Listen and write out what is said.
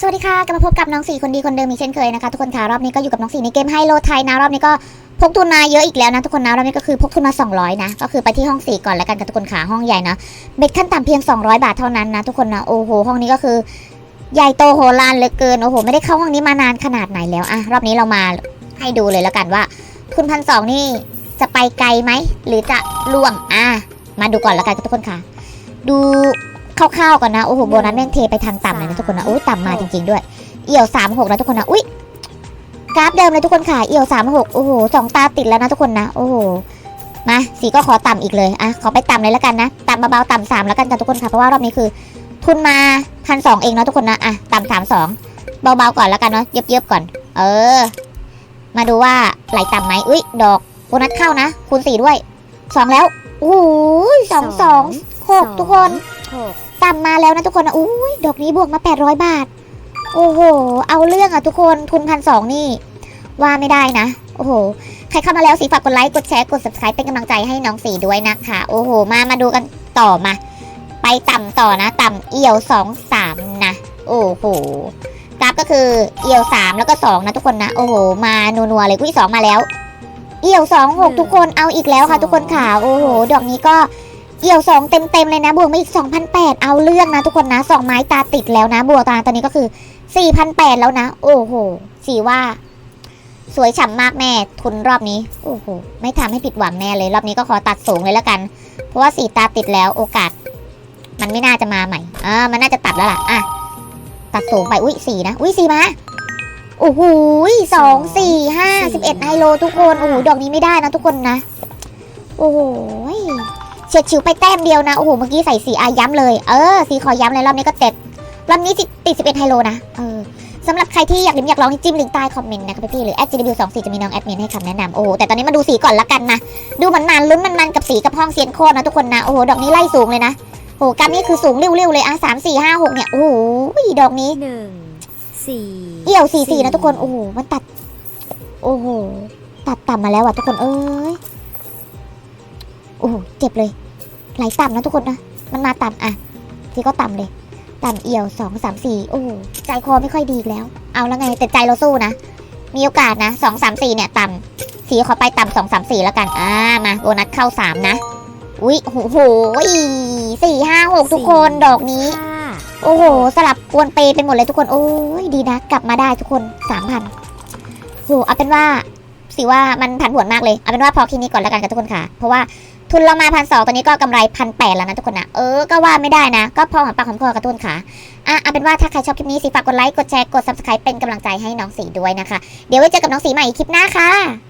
สวัสดีค่ะกลับมาพบกับน้องสี่คนดีคนเดิมอีกเช่นเคยนะคะทุกคนค่ะรอบนี้ก็อยู่กับน้องสี่ในเกมไฮโลไทยนะรอบนี้ก็พกทุนมาเยอะอีกแล้วนะทุกคนนะรอบนี้ก็คือพกทุนมา 200 นะ ก็คือไปที่ห้องสี่ก่อนแล้วกันกับทุกคนค่ะห้องใหญ่นะเบ็ดขั้นต่ำเพียง 200 บาทเท่านั้นนะทุกคนนะโอ้โหห้องนี้ก็คือใหญ่โตโหฬารเหลือเกินโอ้โหไม่ได้เข้าห้องนี้มานานขนาดไหนแล้วอะรอบนี้เรามาให้ดูเลยแล้วกันว่า ทุนพันสองนี่จะไปไกลไหมหรือจะล่วงอะมาดูก่อนแล้วกันทุกคนค่ะ ดู คร่าวๆก่อนนะ โอ้โห โบนัสแม่งเทไปทางต่ำเลยนะทุกคนนะโอ้ยต่ำมาจริงๆด้วย เอี่ยวสามหกนะทุกคนนะ อุ้ยกราฟเดิมเลยทุกคนค่ะ เอี่ยวสามหกโอ้โหสองตาติดแล้วนะทุกคนนะ โอ้โห มา สีก็ขอต่ำอีกเลย อะ ขอไปต่ำเลยแล้วกันนะ ต่ำเบาๆต่ำสามแล้วกันค่ะทุกคนค่ะ เพราะว่ารอบนี้คือ ทุนมาพันสองเองเนาะทุกคนนะ อะ ต่ำสามสองเบาๆก่อนแล้วกันเนาะ เย็บๆก่อน เออ มาดูว่าไหลต่ำไหมอุ้ย ดอกโบนัสเข้านะ คูณสี่ด้วยสองแล้วโอ้ยสองสองหกทุกคนหก ต่ำมาแล้วนะทุกคนนะอุ้ยดอกนี้บวกมา 800 บาท โอ้โห เอาเรื่องอะทุกคนทุนพันสองนี่ ว่าไม่ได้นะ โอ้โห ใครเข้ามาแล้วสีฝากกดไลค์ กดแชร์ กด subscribe เป็นกำลังใจให้น้องสีด้วยนะคะ โอ้โห มามาดูกันต่อมา ไปต่ำต่อนะ ต่ำเอี่ยวสองสามนะ โอ้โหกราฟก็คือเอี่ยวสามแล้วก็สองนะทุกคนนะ โอ้โห มานัวๆเลยกุ้ยสองมาแล้ว เอี่ยวสองหกทุกคนเอาอีกแล้วค่ะ ทุกคนค่ะ โอ้โห ดอกนี้ก็ เอี่ยวสองเต็มๆเลยนะบวกมาอีก 2,008 เอาเรื่องนะทุกคนนะสองไม้ตาติดแล้วนะ บวกตาตอนนี้ก็คือ 4,008 แล้วนะ โอ้โหสีว่า สวยฉ่ำมากแม่ทุนรอบนี้ โอ้โห ไม่ทำให้ผิดหวังแน่เลย รอบนี้ก็ขอตัดสูงเลยแล้วกัน เพราะว่าสีตาติดแล้วโอกาส มันไม่น่าจะมาใหม่อ่ามันน่าจะตัดแล้วล่ะอะตัดสูงไปอุ้ยสี่นะอุ้ยสี่มาโอ้โหสองสี่ห้าสิบเอ็ดไฮโลทุกคน โอ้โห ดอกนี้ไม่ได้นะทุกคนนะ โอ้โห เฉียดฉิวไปแต้มเดียวนะ โอ้โห เมื่อกี้ใส่สีอาย้ำเลย เออ สีขอย้ำเลยรอบนี้ก็เต็ดรอบนี้ติดติด11ไฮโลนะ เออสำหรับใครที่อยากลิ้มอยากลองให้จิ้มลิงก์ใต้คอมเมนต์นะครับพี่ๆหรือ @gw24 จะมีน้องแอดมินให้คำแนะนำโอ้โหแต่ตอนนี้มาดูสีก่อนละกันนะ ดูมันมันๆลุ้นมันมันๆกับสีกับห้องเซียนโคตรนะทุกคนนะ โอ้โห ดอกนี้ไล่สูงเลยนะโอ้โหกราฟนี้คือสูงเร็วๆเลยอะสามสี่ห้าหกเนี่ย โอ้โหดอกนี้หนึ่งสี่เอี่ยวสี่สี่นะทุกคน โอ้โห มันตัด โอ้โห ตัดต่ำมาแล้วอะทุกคน เอ้ย โอ้โหเจ็บเลย ไหลต่ำนะทุกคนนะ มันมาต่ำอะ ทีก็ต่ำเลย ต่ำเอี่ยวสองสามสี่โอ้โหใจคอไม่ค่อยดีแล้ว เอาแล้วไงแต่ใจเราสู้นะ มีโอกาสนะสองสามสี่เนี่ยต่ำสีขอไปต่ำสองสามสี่แล้วกัน อ่า มาโบนัสเข้าสามนะ อุ๊ยโอ้โหสี่ห้าหกทุกคนดอกนี้ โอ้โห สลับกวนเปไปหมดเลยทุกคน โอ้ยดีนะ กลับมาได้ทุกคนสามพันโหเอาเป็นว่าสิว่ามันผันผวนมากเลย เอาเป็นว่าพอแค่นี้ก่อนแล้วกันกับทุกคนค่ะ เพราะว่า ทุนเรามาพันสองตอนนี้ก็กำไรพันแปดแล้วนะทุกคนนะเออก็ว่าไม่ได้นะ ก็พอหอมปากหอมคอกระตุ้นขาอะเอาเป็นว่าถ้าใครชอบคลิปนี้สิฝากกดไลค์กดแชร์กดซับสไครป์เป็นกำลังใจให้น้องสีด้วยนะคะ เดี๋ยวไว้เจอกับน้องสีใหม่คลิปหน้าค่ะ